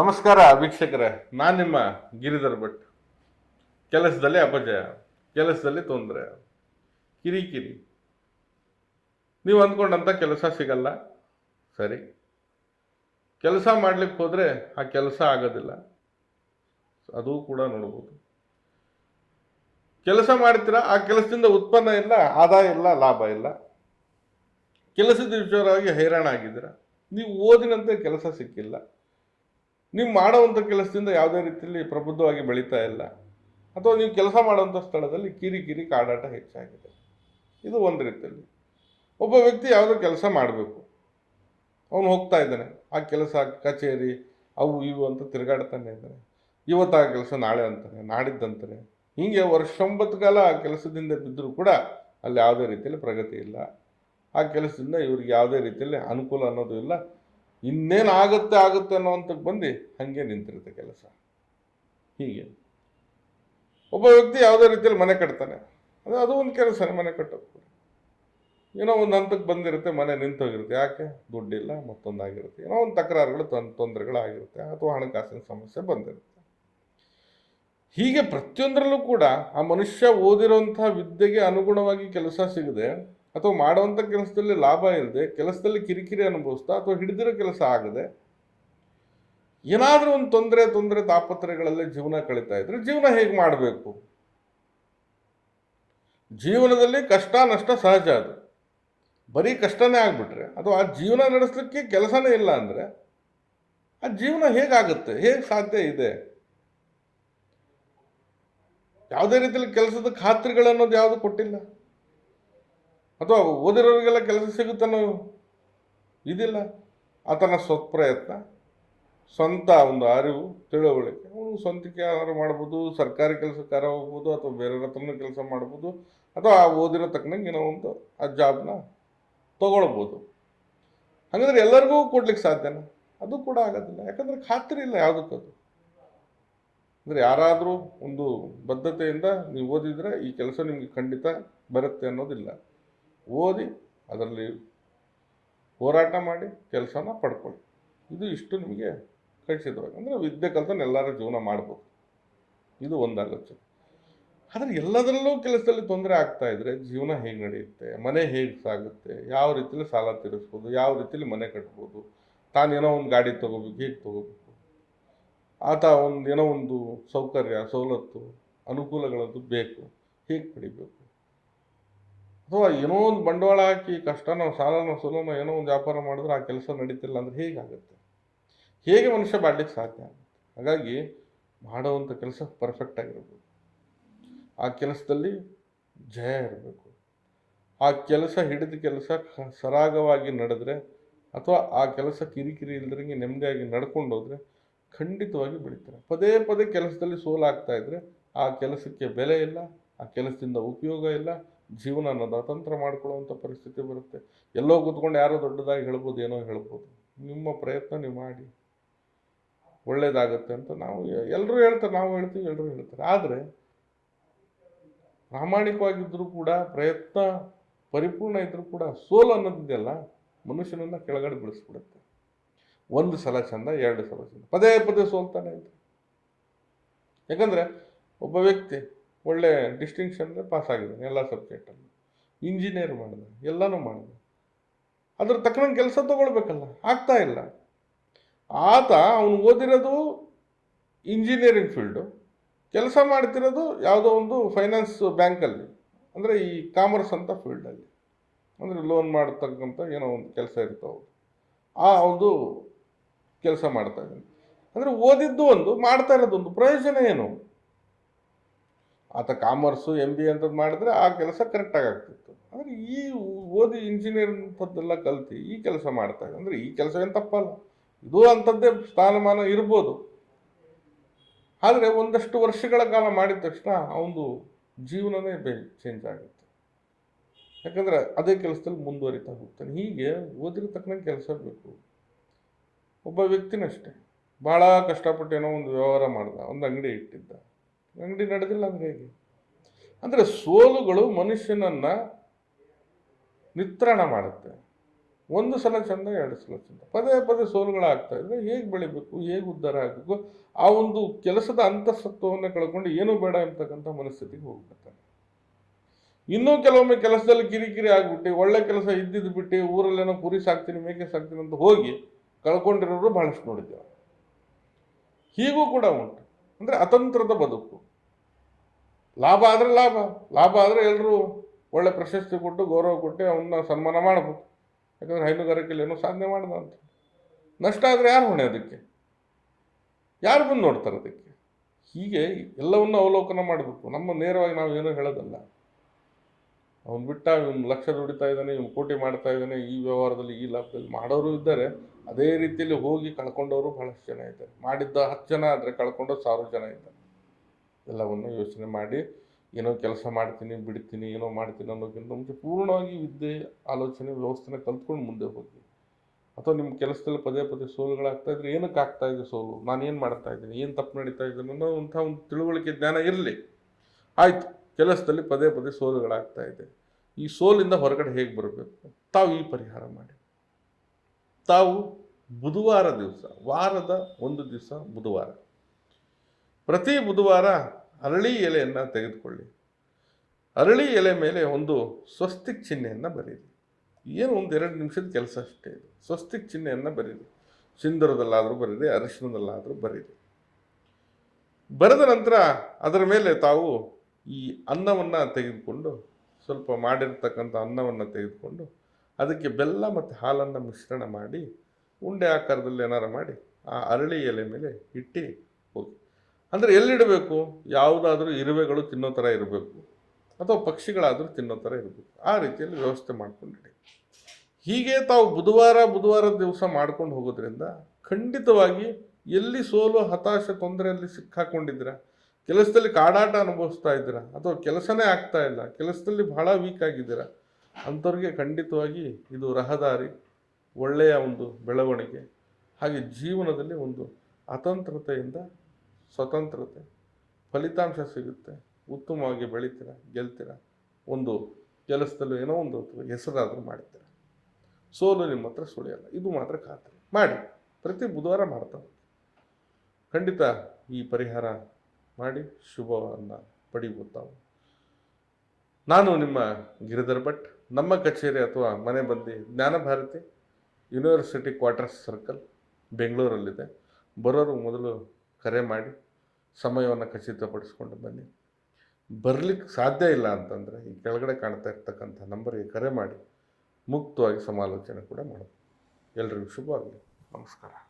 ನಮಸ್ಕಾರ ವೀಕ್ಷಕರೇ, ನಾನು ನಿಮ್ಮ ಗಿರಿಧರ್ ಭಟ್. ಕೆಲಸದಲ್ಲಿ ಅಪಜಯ, ಕೆಲಸದಲ್ಲಿ ತೊಂದರೆ. ಕಿರಿಕಿರಿ ನೀವು ಅಂದ್ಕೊಂಡಂಥ ಕೆಲಸ ಸಿಗಲ್ಲ. ಸರಿ. ಕೆಲಸ ಮಾಡ್ಲಿಕ್ಕೆ ಹೋದರೆ ಆ ಕೆಲಸ ಆಗೋದಿಲ್ಲ. ಅದು ಕೂಡ ನೋಡ್ಬೋದು. ಕೆಲಸ ಮಾಡ್ತೀರಾ, ಆ ಕೆಲಸದಿಂದ ಉತ್ಪನ್ನ ಇಲ್ಲ, ಆದಾಯ ಇಲ್ಲ, ಲಾಭ ಇಲ್ಲ. ಕೆಲಸದ ವಿಚಾರವಾಗಿ ಹೈರಾಣ ಆಗಿದ್ದೀರಾ ನೀವು ಓದಿನಂತೆ ಕೆಲಸ ಸಿಕ್ಕಿಲ್ಲ. ನೀವು ಮಾಡುವಂಥ ಕೆಲಸದಿಂದ ಯಾವುದೇ ರೀತಿಯಲ್ಲಿ ಪ್ರಬುದ್ಧವಾಗಿ ಬೆಳೀತಾ ಇಲ್ಲ. ಅಥವಾ ನೀವು ಕೆಲಸ ಮಾಡುವಂಥ ಸ್ಥಳದಲ್ಲಿ ಕಿರಿಕಿರಿ ಕಾಡಾಟ ಹೆಚ್ಚಾಗಿದೆ. ಇದು ಒಂದು ರೀತಿಯಲ್ಲಿ. ಒಬ್ಬ ವ್ಯಕ್ತಿ ಯಾವುದೋ ಕೆಲಸ ಮಾಡಬೇಕು. ಅವನು ಹೋಗ್ತಾ ಇದ್ದಾನೆ. ಆ ಕೆಲಸ, ಕಚೇರಿ, ಅವು ಇವು ಅಂತ ತಿರುಗಾಡ್ತಾನೆ ಇದ್ದಾನೆ. ಇವತ್ತು ಆ ಕೆಲಸ ನಾಳೆ ಅಂತಾನೆ, ನಾಡಿದ್ದಂತಾನೆ. ಹೀಗೆ ವರ್ಷೊಂಬತ್ತು ಕಾಲ ಆ ಕೆಲಸದಿಂದ ಬಿದ್ದರೂ ಕೂಡ ಅಲ್ಲಿ ಯಾವುದೇ ರೀತಿಯಲ್ಲಿ ಪ್ರಗತಿ ಇಲ್ಲ. ಆ ಕೆಲಸದಿಂದ ಇವ್ರಿಗೆ ಯಾವುದೇ ರೀತಿಯಲ್ಲಿ ಅನುಕೂಲ ಅನ್ನೋದು ಇಲ್ಲ. ಇನ್ನೇನು ಆಗುತ್ತೆ ಆಗುತ್ತೆ ಅನ್ನೋವಂಥಕ್ಕೆ ಬಂದು ಹಾಗೆ ನಿಂತಿರುತ್ತೆ ಕೆಲಸ. ಹೀಗೆ. ಒಬ್ಬ ವ್ಯಕ್ತಿ ಯಾವುದೇ ರೀತಿಯಲ್ಲಿ ಮನೆ ಕಟ್ತಾನೆ. ಅದು ಅದು ಒಂದು ಕೆಲಸನೇ, ಮನೆ ಕಟ್ಟೋದು ಏನೋ ಒಂದು ಹಂತಕ್ಕೆ ಬಂದಿರುತ್ತೆ, ಮನೆ ನಿಂತೋಗಿರುತ್ತೆ. ಯಾಕೆ? ದುಡ್ಡಿಲ್ಲ, ಮತ್ತೊಂದಾಗಿರುತ್ತೆ. ಏನೋ ಒಂದು ತಕರಾರುಗಳು ತೊಂದ್ ತೊಂದರೆಗಳಾಗಿರುತ್ತೆ, ಅಥವಾ ಹಣಕಾಸಿನ ಸಮಸ್ಯೆ ಬಂದಿರುತ್ತೆ. ಹೀಗೆ ಪ್ರತಿಯೊಂದರಲ್ಲೂ ಕೂಡ ಆ ಮನುಷ್ಯ ಓದಿರುವಂತಹ ವಿದ್ಯೆಗೆ ಅನುಗುಣವಾಗಿ ಕೆಲಸ ಸಿಗದೆ ಅಥವಾ ಮಾಡುವಂಥ ಕೆಲಸದಲ್ಲಿ ಲಾಭ ಇಲ್ಲದೆ ಕೆಲಸದಲ್ಲಿ ಕಿರಿಕಿರಿ ಅನುಭವಿಸ್ತಾ ಅಥವಾ ಹಿಡಿದಿರೋ ಕೆಲಸ ಆಗದೆ ಏನಾದರೂ ಒಂದು ತೊಂದರೆ ತೊಂದರೆ ತಾಪತ್ರೆಗಳಲ್ಲಿ ಜೀವನ ಕಳೀತಾ ಇದ್ರೆ ಜೀವನ ಹೇಗೆ ಮಾಡಬೇಕು? ಜೀವನದಲ್ಲಿ ಕಷ್ಟ, ನಷ್ಟ ಸಹಜ ಅದು. ಬರೀ ಕಷ್ಟನೇ ಆಗಿಬಿಟ್ರೆ ಅಥವಾ ಆ ಜೀವನ ನಡೆಸಲಿಕ್ಕೆ ಕೆಲಸನೇ ಇಲ್ಲ ಅಂದರೆ ಆ ಜೀವನ ಹೇಗಾಗುತ್ತೆ? ಹೇಗೆ ಸಾಧ್ಯ ಇದೆ? ಯಾವುದೇ ರೀತಿಯಲ್ಲಿ ಕೆಲಸದ ಖಾತ್ರಿಗಳನ್ನೋದು ಯಾವುದು ಕೊಟ್ಟಿಲ್ಲ. ಅಥವಾ ಓದಿರೋರಿಗೆಲ್ಲ ಕೆಲಸ ಸಿಗುತ್ತನ್ನೋ ಇದಿಲ್ಲ. ಆತನ ಸ್ವಪ್ರಯತ್ನ ಸ್ವಂತ ಒಂದು ಅರಿವು, ತಿಳುವಳಿಕೆ. ಅವನು ಸ್ವಂತಕ್ಕೆ ಯಾರು ಮಾಡ್ಬೋದು, ಸರ್ಕಾರಿ ಕೆಲಸಕ್ಕಾರ ಹೋಗ್ಬೋದು, ಅಥವಾ ಬೇರೆ ಹತ್ರನೂ ಕೆಲಸ ಮಾಡ್ಬೋದು, ಅಥವಾ ಆ ಓದಿರೋ ತಕ್ಕನಂಗೆ ಒಂದು ಆ ಜಾಬ್ನ ತಗೊಳ್ಬೋದು. ಹಾಗಾದ್ರೆ ಎಲ್ಲರಿಗೂ ಕೊಡ್ಲಿಕ್ಕೆ ಸಾಧ್ಯನಾ? ಅದು ಕೂಡ ಆಗೋದಿಲ್ಲ. ಯಾಕಂದ್ರೆ ಖಾತ್ರಿ ಇಲ್ಲ ಯಾವುದಕ್ಕದು ಅಂದರೆ ಯಾರಾದರೂ ಒಂದು ಬದ್ಧತೆಯಿಂದ ನೀವು ಓದಿದರೆ ಈ ಕೆಲಸ ನಿಮಗೆ ಖಂಡಿತ ಬರುತ್ತೆ ಅನ್ನೋದಿಲ್ಲ. ಓದಿ ಅದರಲ್ಲಿ ಹೋರಾಟ ಮಾಡಿ ಕೆಲಸನ ಪಡ್ಕೊಳ್ಳಿ. ಇದು ಇಷ್ಟು ನಿಮಗೆ ಕಳಿಸಿದ್ರು. ಅಂದರೆ ವಿದ್ಯೆ ಕಲ್ತನ ಎಲ್ಲರೂ ಜೀವನ ಮಾಡ್ಬೋದು. ಇದು ಒಂದಾಗುತ್ತೆ. ಆದರೆ ಎಲ್ಲದರಲ್ಲೂ ಕೆಲಸದಲ್ಲಿ ತೊಂದರೆ ಆಗ್ತಾ ಇದ್ರೆ ಜೀವನ ಹೇಗೆ ನಡೆಯುತ್ತೆ? ಮನೆ ಹೇಗೆ ಸಾಗುತ್ತೆ? ಯಾವ ರೀತಿಯಲ್ಲಿ ಸಾಲ ತೀರಿಸ್ಬೋದು? ಯಾವ ರೀತಿಯಲ್ಲಿ ಮನೆ ಕಟ್ಬೋದು? ತಾನೇನೋ ಒಂದು ಗಾಡಿ ತೊಗೋಬೇಕು, ಹೇಗೆ ತೊಗೋಬೇಕು. ಆತ ಒಂದು ಏನೋ ಒಂದು ಸೌಕರ್ಯ, ಸವಲತ್ತು, ಅನುಕೂಲಗಳದ್ದು ಬೇಕು. ಹೇಗೆ ಪಡಿಬೇಕು. ಅಥವಾ ಏನೋ ಒಂದು ಬಂಡವಾಳ ಹಾಕಿ ಕಷ್ಟನೋ ಸಾಲನೋ ಸುಲನೋ ಏನೋ ಒಂದು ವ್ಯಾಪಾರ ಮಾಡಿದ್ರೆ ಆ ಕೆಲಸ ನಡೀತಿಲ್ಲ ಅಂದರೆ ಹೇಗಾಗುತ್ತೆ? ಹೇಗೆ ಮನುಷ್ಯ ಮಾಡಲಿಕ್ಕೆ ಸಾಧ್ಯ ಹಾಗಾಗಿ ಮಾಡುವಂಥ ಕೆಲಸ ಪರ್ಫೆಕ್ಟ್ ಆಗಿರಬೇಕು. ಆ ಕೆಲಸದಲ್ಲಿ ಜಯ ಇರಬೇಕು. ಆ ಕೆಲಸ ಹಿಡಿದ ಕೆಲಸ ಸರಾಗವಾಗಿ ನಡೆದ್ರೆ ಅಥವಾ ಆ ಕೆಲಸ ಕಿರಿಕಿರಿ ಇಲ್ದಂಗೆ ನೆಮ್ಮದಿಯಾಗಿ ನಡ್ಕೊಂಡು ಹೋದರೆ ಖಂಡಿತವಾಗಿ ಬೆಳೀತಾರೆ. ಪದೇ ಪದೇ ಕೆಲಸದಲ್ಲಿ ಸೋಲಾಗ್ತಾ ಇದ್ದರೆ ಆ ಕೆಲಸಕ್ಕೆ ಬೆಲೆ ಇಲ್ಲ, ಆ ಕೆಲಸದಿಂದ ಉಪಯೋಗ ಇಲ್ಲ ಜೀವನ ಅನ್ನೋದು ಅತಂತ್ರ ಮಾಡ್ಕೊಳ್ಳುವಂಥ ಪರಿಸ್ಥಿತಿ ಬರುತ್ತೆ. ಎಲ್ಲೋ ಕೂತ್ಕೊಂಡು ಯಾರೋ ದೊಡ್ಡದಾಗಿ ಹೇಳ್ಬೋದು ಏನೋ ಹೇಳ್ಬೋದು. ನಿಮ್ಮ ಪ್ರಯತ್ನ ನೀವು ಮಾಡಿ. ಒಳ್ಳೇದಾಗುತ್ತೆ ಅಂತ ನಾವು ಎಲ್ಲರೂ ಹೇಳ್ತಾರೆ, ನಾವು ಹೇಳ್ತೀವಿ ಎಲ್ಲರೂ ಹೇಳ್ತಾರೆ. ಆದರೆ ಪ್ರಾಮಾಣಿಕವಾಗಿದ್ದರೂ ಕೂಡ, ಪ್ರಯತ್ನ ಪರಿಪೂರ್ಣ ಇದ್ದರೂ ಕೂಡ ಸೋಲು ಅನ್ನೋದಿದೆಯಲ್ಲ, ಮನುಷ್ಯನನ್ನು ಕೆಳಗಡೆ ಬಿಡಿಸ್ಬಿಡುತ್ತೆ. ಒಂದು ಸಲ ಚಂದ, ಎರಡು ಸಲ ಚಂದ. ಪದೇ ಪದೇ ಸೋಲ್ತಾನೆ ಯಾಕಂದರೆ ಒಬ್ಬ ವ್ಯಕ್ತಿ ಒಳ್ಳೆ ಡಿಸ್ಟಿಂಕ್ಷನ್ ಪಾಸ್ ಆಗಿದ್ದಾನೆ ಎಲ್ಲ ಸಬ್ಜೆಕ್ಟಲ್ಲಿ ಇಂಜಿನಿಯರ್ ಮಾಡಿದೆ ಎಲ್ಲನೂ ಮಾಡಿದೆ ಅದ್ರ ತಕ್ಕನಂಗೆ ಕೆಲಸ ತಗೊಳ್ಬೇಕಲ್ಲ, ಆಗ್ತಾ ಇಲ್ಲ. ಆತ ಅವನು ಓದಿರೋದು ಇಂಜಿನಿಯರಿಂಗ್ ಫೀಲ್ಡು ಕೆಲಸ ಮಾಡ್ತಿರೋದು ಯಾವುದೋ ಒಂದು ಫೈನಾನ್ಸ್ ಬ್ಯಾಂಕಲ್ಲಿ ಅಂದರೆ ಈ ಕಾಮರ್ಸ್ ಅಂತ ಫೀಲ್ಡಲ್ಲಿ ಅಂದರೆ ಲೋನ್ ಮಾಡತಕ್ಕಂಥ ಏನೋ ಒಂದು ಕೆಲಸ ಇರ್ತಾವೆ ಆ ಒಂದು ಕೆಲಸ ಮಾಡ್ತಾ ಇದ್ದಾನೆ ಅಂದರೆ ಓದಿದ್ದು ಒಂದು, ಮಾಡ್ತಾ ಒಂದು ಪ್ರಯೋಜನ ಏನು? ಆತ ಕಾಮರ್ಸು ಎಂ ಬಿ ಅಂತದ್ದು ಮಾಡಿದ್ರೆ ಆ ಕೆಲಸ ಕರೆಕ್ಟಾಗಿ ಆಗ್ತಿತ್ತು. ಆದರೆ ಈ ಓದಿ ಇಂಜಿನಿಯರ್ ಅಂಥದ್ದೆಲ್ಲ ಕಲ್ತು ಈ ಕೆಲಸ ಮಾಡ್ತಾ ಇದೆ ಅಂದರೆ ಈ ಕೆಲಸ ಏನು ತಪ್ಪಲ್ಲ. ಇದು ಅಂಥದ್ದೇ ಸ್ಥಾನಮಾನ ಇರ್ಬೋದು. ಆದರೆ ಒಂದಷ್ಟು ವರ್ಷಗಳ ಕಾಲ ಮಾಡಿದ ತಕ್ಷಣ ಅವನು ಜೀವನವೇ ಬೇ ಚೇಂಜ್ ಆಗುತ್ತೆ. ಯಾಕಂದರೆ ಅದೇ ಕೆಲಸದಲ್ಲಿ ಮುಂದುವರಿತಾ ಹೋಗ್ತಾನೆ ಹೀಗೆ ಓದಿರೋ ತಕ್ಕನಂಗೆ ಕೆಲಸ ಬೇಕು. ಒಬ್ಬ ವ್ಯಕ್ತಿನಷ್ಟೇ. ಭಾಳ ಕಷ್ಟಪಟ್ಟು ಏನೋ ಒಂದು ವ್ಯವಹಾರ ಮಾಡ್ದ. ಒಂದು ಅಂಗಡಿ ಇಟ್ಟಿದ್ದ. ಅಂಗಡಿ ನಡೆದಿಲ್ಲ ಅಂದ್ರೆ ಹೇಗೆ? ಅಂದರೆ ಸೋಲುಗಳು ಮನುಷ್ಯನನ್ನು ನಿತ್ರಣ ಮಾಡುತ್ತೆ. ಒಂದು ಸಲ ಚಂದ, ಎರಡು ಸಲ ಚಂದ. ಪದೇ ಪದೇ ಸೋಲುಗಳಾಗ್ತಾ ಇದ್ರೆ ಹೇಗೆ ಬೆಳಿಬೇಕು, ಹೇಗೆ ಉದ್ಧಾರ ಆಗಬೇಕು? ಆ ಒಂದು ಕೆಲಸದ ಅಂತಸತ್ವವನ್ನು ಕಳ್ಕೊಂಡು ಏನೂ ಬೇಡ ಎಂಬತಕ್ಕಂಥ ಮನಸ್ಥಿತಿಗೆ ಹೋಗ್ಬಿಡ್ತಾನೆ ಇನ್ನೂ ಕೆಲವೊಮ್ಮೆ ಕೆಲಸದಲ್ಲಿ ಕಿರಿಕಿರಿ ಆಗ್ಬಿಟ್ಟು, ಒಳ್ಳೆ ಕೆಲಸ ಇದ್ದಿದ್ದು ಬಿಟ್ಟು ಊರಲ್ಲೇನೋ ಕುರಿ ಸಾಕ್ತೀನಿ, ಮೇಕೆ ಸಾಕ್ತೀನಿ ಅಂತ ಹೋಗಿ ಕಳ್ಕೊಂಡಿರೋರು ಬಹಳಷ್ಟು ನೋಡಿದ್ದೇವೆ. ಹೀಗೂ ಕೂಡ ಉಂಟು. ಅಂದರೆ ಅತಂತ್ರದ ಬದುಕು. ಲಾಭ ಆದರೆ ಲಾಭ ಲಾಭ ಆದರೆ ಎಲ್ಲರೂ ಒಳ್ಳೆ ಪ್ರಶಸ್ತಿ ಕೊಟ್ಟು, ಗೌರವ ಕೊಟ್ಟು ಅವನ್ನ ಸನ್ಮಾನ ಮಾಡಬೇಕು ಯಾಕಂದರೆ ಹೈನುಗಾರಿಕೆಯಲ್ಲಿ ಏನೋ ಸಾಧನೆ ಮಾಡ್ದ ಅಂತ. ನಷ್ಟ ಆದರೆ ಯಾರು ಹೊಣೆ ಅದಕ್ಕೆ? ಯಾರು ಬಂದು ನೋಡ್ತಾರೆ ಅದಕ್ಕೆ? ಹೀಗೆ ಎಲ್ಲವನ್ನು ಅವಲೋಕನ ಮಾಡಬೇಕು. ನಮ್ಮ ನೇರವಾಗಿ ನಾವು ಏನೂ ಹೇಳೋದಲ್ಲ. ಅವನು ಬಿಟ್ಟ, ಇವನು ಲಕ್ಷ ದುಡಿತಾ ಇದ್ದಾನೆ, ಇವನು ಕೋಟಿ ಮಾಡ್ತಾ ಇದ್ದಾನೆ, ಈ ವ್ಯವಹಾರದಲ್ಲಿ, ಈ ಲಾಭದಲ್ಲಿ ಮಾಡೋರು ಇದ್ದಾರೆ. ಅದೇ ರೀತಿಯಲ್ಲಿ ಹೋಗಿ ಕಳ್ಕೊಂಡವರು ಬಹಳಷ್ಟು ಜನ ಇದ್ದಾರೆ. ಮಾಡಿದ್ದ ಹತ್ತು ಜನ ಆದರೆ ಕಳ್ಕೊಂಡು ಸಾವಿರ ಜನ ಇದ್ದಾರೆ. ಎಲ್ಲವನ್ನು ಯೋಚನೆ ಮಾಡಿ, ಏನೋ ಕೆಲಸ ಮಾಡ್ತೀನಿ, ಬಿಡ್ತೀನಿ, ಏನೋ ಮಾಡ್ತೀನಿ ಅನ್ನೋಕ್ಕಿಂತ ಮುಂಚೆ ಪೂರ್ಣವಾಗಿ ವಿದ್ಯೆ, ಆಲೋಚನೆ, ವ್ಯವಸ್ಥೆನ ಕಲ್ತ್ಕೊಂಡು ಮುಂದೆ ಹೋಗಿ. ಅಥವಾ ನಿಮ್ಮ ಕೆಲಸದಲ್ಲಿ ಪದೇ ಪದೇ ಸೋಲುಗಳಾಗ್ತಾ ಇದ್ರೆ ಏನಕ್ಕೆ ಆಗ್ತಾ ಇದೆ ಸೋಲು? ನಾನು ಏನು ಮಾಡ್ತಾ ಇದ್ದೀನಿ? ಏನು ತಪ್ಪು ನಡೀತಾ ಇದ್ದೀನಿ ಅನ್ನೋ ಅಂಥ ಒಂದು ತಿಳುವಳಿಕೆ ಜ್ಞಾನ ಇರಲಿ. ಆಯಿತು, ಕೆಲಸದಲ್ಲಿ ಪದೇ ಪದೇ ಸೋಲುಗಳಾಗ್ತಾ ಇದೆ. ಈ ಸೋಲಿಂದ ಹೊರಗಡೆ ಹೇಗೆ ಬರಬೇಕು? ತಾವು ಈ ಪರಿಹಾರ ಮಾಡಿ. ತಾವು ಬುಧವಾರ ದಿವಸ, ವಾರದ ಒಂದು ದಿವಸ ಬುಧವಾರ. ಪ್ರತಿ ಬುಧವಾರ ಅರಳಿ ಎಲೆಯನ್ನು ತೆಗೆದುಕೊಳ್ಳಿ. ಅರಳಿ ಎಲೆ ಮೇಲೆ ಒಂದು ಸ್ವಸ್ತಿಕ್ ಚಿಹ್ನೆಯನ್ನು ಬರೀರಿ. ಏನು ಒಂದು ಎರಡು ನಿಮಿಷದ ಕೆಲಸ ಅಷ್ಟೇ ಇದೆ. ಸ್ವಸ್ತಿಕ್ ಚಿಹ್ನೆಯನ್ನು ಬರೀರಿ. ಸಿಂಧೂರದಲ್ಲಾದರೂ ಬರೀರಿ, ಅರಿಶಿನದಲ್ಲಾದರೂ ಬರೀರಿ. ಬರೆದ ನಂತರ ಅದರ ಮೇಲೆ ತಾವು ಈ ಅನ್ನವನ್ನು ತೆಗೆದುಕೊಂಡು, ಸ್ವಲ್ಪ ಮಾಡಿರ್ತಕ್ಕಂಥ ಅನ್ನವನ್ನು ತೆಗೆದುಕೊಂಡು ಅದಕ್ಕೆ ಬೆಲ್ಲ ಮತ್ತು ಹಾಲನ್ನು ಮಿಶ್ರಣ ಮಾಡಿ ಉಂಡೆ ಆಕಾರದಲ್ಲಿ ಏನಾರು ಮಾಡಿ ಆ ಅರಳಿ ಎಲೆ ಮೇಲೆ ಇಟ್ಟು ಹೋಗಿ. ಅಂದರೆ ಎಲ್ಲಿಡಬೇಕು? ಯಾವುದಾದ್ರೂ ಇರುವೆಗಳು ತಿನ್ನೋ ಥರ ಇರಬೇಕು. ಅಥವಾ ಪಕ್ಷಿಗಳಾದರೂ ತಿನ್ನೋ ಥರ ಇರಬೇಕು. ಆ ರೀತಿಯಲ್ಲಿ ವ್ಯವಸ್ಥೆ ಮಾಡ್ಕೊಂಡಿಡಿ ಹೀಗೆ ತಾವು ಬುಧವಾರ ಬುಧವಾರ ದಿವಸ ಮಾಡ್ಕೊಂಡು ಹೋಗೋದ್ರಿಂದ ಖಂಡಿತವಾಗಿ ಎಲ್ಲಿ ಸೋಲು, ಹತಾಶೆ, ತೊಂದರೆಯಲ್ಲಿ ಸಿಕ್ಕಾಕೊಂಡಿದ್ದೀರಾ? ಕೆಲಸದಲ್ಲಿ ಕಾಡಾಟ ಅನುಭವಿಸ್ತಾ ಇದ್ದೀರಾ? ಅಥವಾ ಕೆಲಸನೇ ಆಗ್ತಾ ಇಲ್ಲ? ಕೆಲಸದಲ್ಲಿ ಬಹಳ ವೀಕ್ ಆಗಿದ್ದೀರಾ? ಅಂಥವ್ರಿಗೆ ಖಂಡಿತವಾಗಿ ಇದು ರಹದಾರಿ, ಒಳ್ಳೆಯ ಒಂದು ಬೆಳವಣಿಗೆ, ಹಾಗೆ ಜೀವನದಲ್ಲಿ ಒಂದು ಅತಂತ್ರತೆಯಿಂದ ಸ್ವತಂತ್ರತೆ, ಫಲಿತಾಂಶ ಸಿಗುತ್ತೆ. ಉತ್ತಮವಾಗಿ ಬೆಳಿತೀರ, ಗೆಲ್ತೀರ, ಒಂದು ಕೆಲಸದಲ್ಲೂ ಏನೋ ಒಂದು ಹೆಸರಾದರೂ ಮಾಡ್ತೀರ ಸೋಲು ನಿಮ್ಮ ಹತ್ರ ಸುಳಿಯಲ್ಲ, ಇದು ಮಾತ್ರ ಖಾತ್ರಿ. ಮಾಡಿ, ಪ್ರತಿ ಬುಧವಾರ ಮಾಡ್ತಾ ಖಂಡಿತ ಈ ಪರಿಹಾರ ಮಾಡಿ, ಶುಭವನ್ನು ಪಡಿಬೋದು ತಾವು. ನಾನು ನಿಮ್ಮ ಗಿರಿಧರ್ ಭಟ್. ನಮ್ಮ ಕಚೇರಿ ಅಥವಾ ಮನೆ ಬಂದು ಜ್ಞಾನಭಾರತಿ ಯೂನಿವರ್ಸಿಟಿ ಕ್ವಾರ್ಟರ್ಸ್ ಸರ್ಕಲ್ ಬೆಂಗಳೂರಲ್ಲಿದೆ. ಬರೋರು ಮೊದಲು ಕರೆ ಮಾಡಿ ಸಮಯವನ್ನು ಖಚಿತಪಡಿಸ್ಕೊಂಡು ಬನ್ನಿ. ಬರಲಿಕ್ಕೆ ಸಾಧ್ಯ ಇಲ್ಲ ಅಂತಂದರೆ ಈ ಕೆಳಗಡೆ ಕಾಣ್ತಾ ಇರ್ತಕ್ಕಂಥ ನಂಬರಿಗೆ ಕರೆ ಮಾಡಿ ಮುಕ್ತವಾಗಿ ಸಮಾಲೋಚನೆ ಕೂಡ ಮಾಡಬಹುದು ಎಲ್ರಿಗೂ ಶುಭವಾಗಲಿ. ನಮಸ್ಕಾರ.